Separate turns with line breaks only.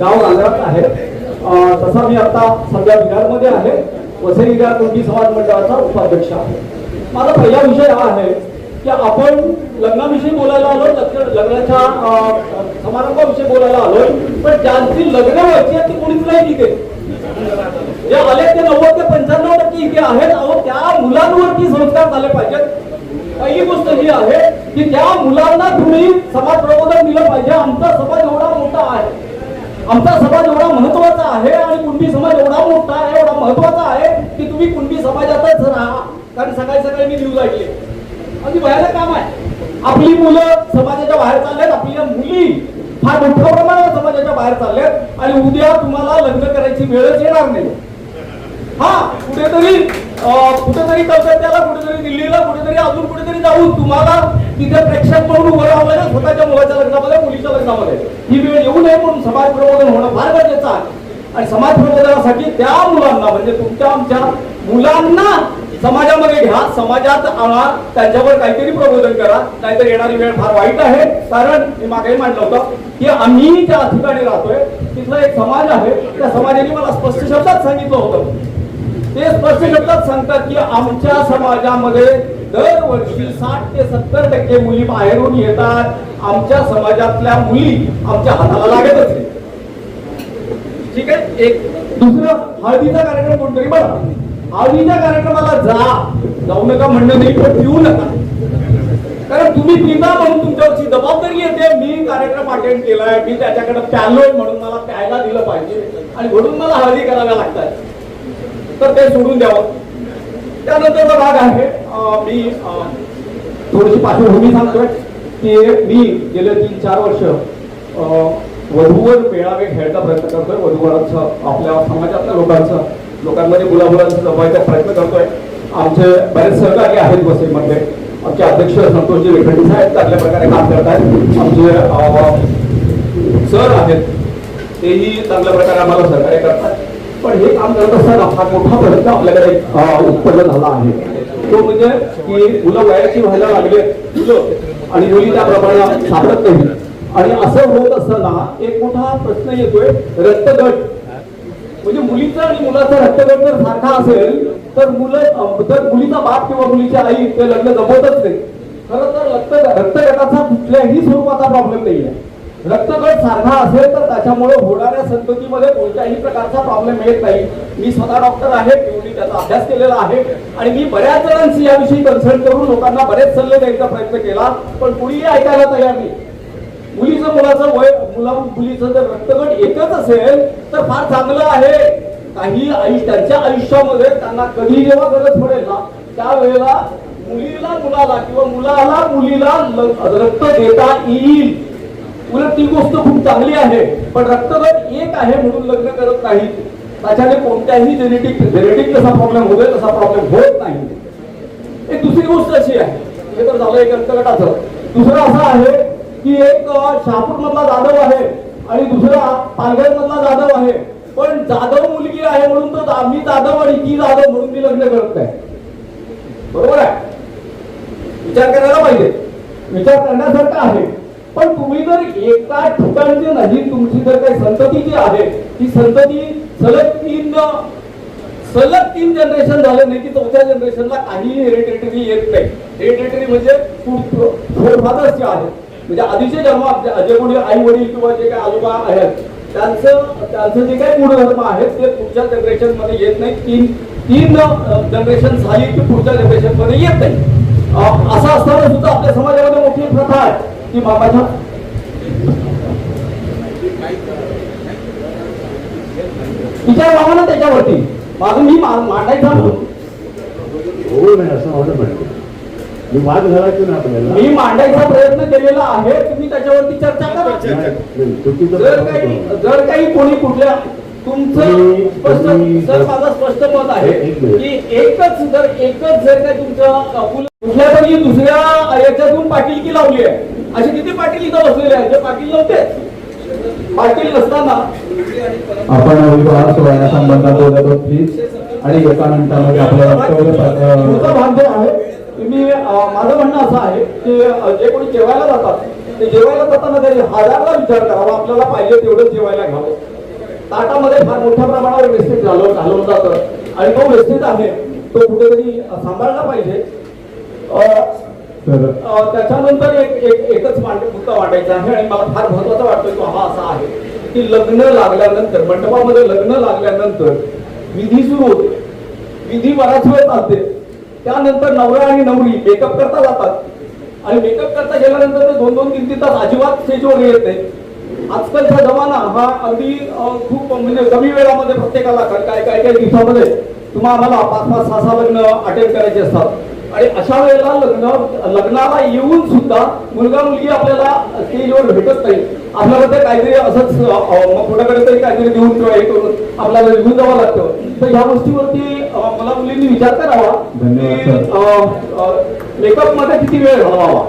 गाव रांजणात आहे. तसा मी आता सध्या विरारमध्ये आहे. वसई विरार कुणबी समाज मंडळाचा उपाध्यक्ष आहे. माझा पहिला विषय हा आहे की आपण लग्नाविषयी बोलायला आलो लग्नाच्या समारंभाविषयी बोलायला आलोय पण ज्यांची लग्न व्हायची ती कोणीच नाही तिथे. जे आले ते नव्वद ते पंच्याण्णव टक्के इथे आहेत. अहो त्या मुलांवरती संस्कार झाले पाहिजेत. पहिली गोष्ट ही आहे की त्या मुलांना तुम्ही समाज प्रबोधन दिलं पाहिजे. आमचा समाज एवढा मोठा आहे. आमचा समाज एवढा महत्त्वाचा आहे आणि कुणबी समाज एवढा मोठा आहे एवढा महत्त्वाचा आहे की तुम्ही कुणबी समाजातच राहा. कारण सकाळी सकाळी मी न्यूज ऐकले. अगदी भयानक काम आहे. आपली मुलं समाजाच्या बाहेर चाललेत आपल्या मुली फार मोठ्या प्रमाणावर समाजाच्या बाहेर चालल्यात आणि उद्या तुम्हाला लग्न करायची वेळच येणार नाही. हा कुठेतरी अं, कुठेतरी कलकत्त्याला कुठेतरी दिल्लीला कुठेतरी अजून कुठेतरी जाऊन तुम्हाला तिथे प्रेक्षक म्हणून उभं राहावं लागेल स्वतःच्या मुलाच्या लग्नामध्ये ही वेळ येऊ नये म्हणून समाज प्रबोधन होणं फार गरजेचं आहे. आणि समाज प्रबोधनासाठी त्या मुलांना म्हणजे तुमच्या आमच्या मुलांना समाजामध्ये घ्या समाजात आणा त्यांच्यावर काहीतरी प्रबोधन करा. नाहीतर येणारी वेळ फार वाईट आहे. कारण मी मागे मांडलं होतं की आम्ही ज्या ठिकाणी राहतोय तिथला एक समाज आहे. त्या समाजाने मला स्पष्ट शब्दात सांगितलं होतं. ते स्पष्ट शब्दात सांगतात की आमच्या समाजामध्ये दरवर्षी साठ ते सत्तर टक्के मुली बाहेरून येतात. आमच्या समाजातल्या मुली आमच्या हाताला लागत असते ठीक आहे? एक दुसरं हळदीचा कार्यक्रम कोणतरी बघा. हळदीच्या कार्यक्रमाला जा. जाऊ नका म्हणणं नाही पण पिऊ नका. कारण तुम्ही पिता म्हणून तुमच्यावरची जबाबदारी येते. मी कार्यक्रम अटेंड केलाय. मी त्याच्याकडे प्यालोय म्हणून मला प्यायला दिलं पाहिजे. आणि म्हणून मला हळदी कराव्या लागतात. तर ते सोडून द्यावं. त्यानंतरचा भाग आहे. मी थोडीशी पार्श्वभूमी सांगतोय की मी गेले तीन चार वर्ष अं, वधूवर मेळावे घ्यायचा प्रयत्न करतोय. वधूवरांचं आपल्या समाजातल्या लोकांचं लोकांमध्ये मुलामुलांचं जमवायचा प्रयत्न करतोय. आमचे बरेच सहकारी आहेत वसईमध्ये आमचे अध्यक्ष संतोषजी वेखंडी साहेब चांगल्या प्रकारे काम करत आहेत आमचे सर आहेत. तेही चांगल्या प्रकारे आम्हाला सहकार्य करतात. पण हे काम करत असताना हा मोठा प्रश्न आपल्याकडे उत्पन्न झाला आहे. तो म्हणजे की मुलं वयाची व्हायला लागले मुलं. आणि मुली त्याप्रमाणे सापडत नाही. आणि असं होत असताना एक मोठा प्रश्न येतोय रक्तगट. म्हणजे मुलीचा आणि मुलाचा रक्तगट जर सारखा असेल तर मुलं तर मुलीचा बाप किंवा मुलीची आई ते लग्न जमवतच नाही. खरं तर रक्त रक्तगटाचा कुठल्याही स्वरूपाचा प्रॉब्लेम नाही आहे रक्तगट सारखा असेल तर त्याच्यामुळे होणाऱ्या संततीमध्ये कोणत्याही प्रकारचा प्रॉब्लेम येत नाही. मी स्वतः डॉक्टर आहे मी त्याचा अभ्यास केलेला आहे आणि मी बऱ्याच जणांशी याविषयी कन्सल्ट करून लोकांना बरेच सल्ले द्यायचा प्रयत्न केला पण कुणीही ऐकायला तयार नाही. मुलीचं मुलाचं वय मुला मुलीचं जर रक्तगट एकच असेल तर फार चांगलं आहे. काही आयुष्य त्यांच्या आयुष्यामध्ये त्यांना कधी जेव्हा गरज पडेल ना त्यावेळेला मुलीला मुलाला किंवा मुलाला मुलीला रक्त देता येईल. उलट ती गोष्ट खूप चांगली आहे पण रक्तगट एक आहे म्हणून लग्न करत नाही. त्याच्याने कोणत्याही जेनेटिक जेनेटिक कसा प्रॉब्लेम होतोय तसा प्रॉब्लेम होत नाही. एक दुसरी गोष्ट अशी आहे हे तर झालं एक रक्तगटाचं. दुसरं असं आहे की एक शहापूर मधला जाधव आहे आणि दुसरा पालघर मधला जाधव आहे. पण जाधव मुलगी आहे म्हणून तर मी जाधव आणि ती जाधव म्हणून मी लग्न करत नाही. बरोबर आहे? विचार करायला पाहिजे. विचार करण्यासारखा आहे. पण तुम्ही जर एका ठिकाणची नाही तुमची जर काही संतती जी आहे ती संतती सलग तीन सलग तीन जनरेशन झालं नाही की चौथ्या जनरेशनला काही हेरिटेटरी येत नाही. हेरिटेटरी म्हणजे फोरफादर्स जे आहेत म्हणजे आधीचे जन्म जे कोणी आई वडील किंवा जे काही आजोबा आहेत त्यांचं त्यांचं जे काही गुणधर्म आहेत ते पुढच्या जनरेशनमध्ये येत नाही. तीन तीन जनरेशन झाली की पुढच्या जनरेशनमध्ये येत नाही. असं असताना सुद्धा आपल्या समाज मोठी एक प्रथा आहे की बाबाच्या विचार मागा ना त्याच्यावरती. माझं मी मांडायचा
हो नाही असं माझं म्हणतो मी वाद घालायचो ना आपल्याला.
मी मांडायचा प्रयत्न केलेला आहे तुम्ही त्याच्यावरती चर्चा करा. जर काही. जर काही कोणी कुठल्या तुमचं स्पष्ट सर माझं स्पष्ट मत आहे. की एकच जर एकच जर काही तुमचं कुठल्या तरी दुसऱ्या याच्यातून पाटीलकी लावली आहे? असे किती पाटील इथं बसलेले आहेत? जे पाटील नव्हते. पाटील नसताना
आपण विवाह सोहळ्या संबंधात बोलत आहोत प्लीज आणि एका मिनिटामध्ये आपलं वक्तव्य
पुढचा
प-
भाग जो आहे तुम्ही माझं म्हणणं असं आहे की जे कोणी जेवायला जातात ते जेवायला जाताना तरी हजारला विचार करावा. आपल्याला पाहिजे तेवढं जेवायला घ्यावं. ताटामध्ये फार मोठ्या प्रमाणावर वेस्टेज घालवलं घालवलं जातं. आणि तो वेस्टेज आहे. तो कुठेतरी सांभाळला पाहिजे. त्याच्यानंतर एक एक एकच मांड मुद्दा वाटायचा आहे आणि मला फार महत्त्वाचा वाटतोय तो हा असा आहे की लग्न लागल्यानंतर मंडपामध्ये लग्न लागल्यानंतर विधी सुरू होते. विधी बराच वेळ चालते. त्यानंतर नवरा आणि नवरी मेकअप करता जातात. आणि मेकअप करता गेल्यानंतर ते दोन दोन तीन तीन तास अजिबात स्टेजवर येत नाही आजकालचा जमाना हा अगदी खूप म्हणजे कमी वेळामध्ये प्रत्येकाला काय काय काय दिवसामध्ये तुम्हाला आम्हाला पाच पाच सहा सहा लग्न अटेंड करायचे असतात आणि अशा वेळेला लग्न लग्नाला येऊन सुद्धा मुलगा मुलगी आपल्याला स्टेजवर भेटत नाही आपल्याला काहीतरी असंच कुणाकडे तरी काहीतरी देऊन किंवा हे करून आपल्याला निघून जावं लागतं तर ह्या गोष्टीवरती मला मुलींनी विचार करावा. की मेकअपमध्ये किती वेळ घालवावा.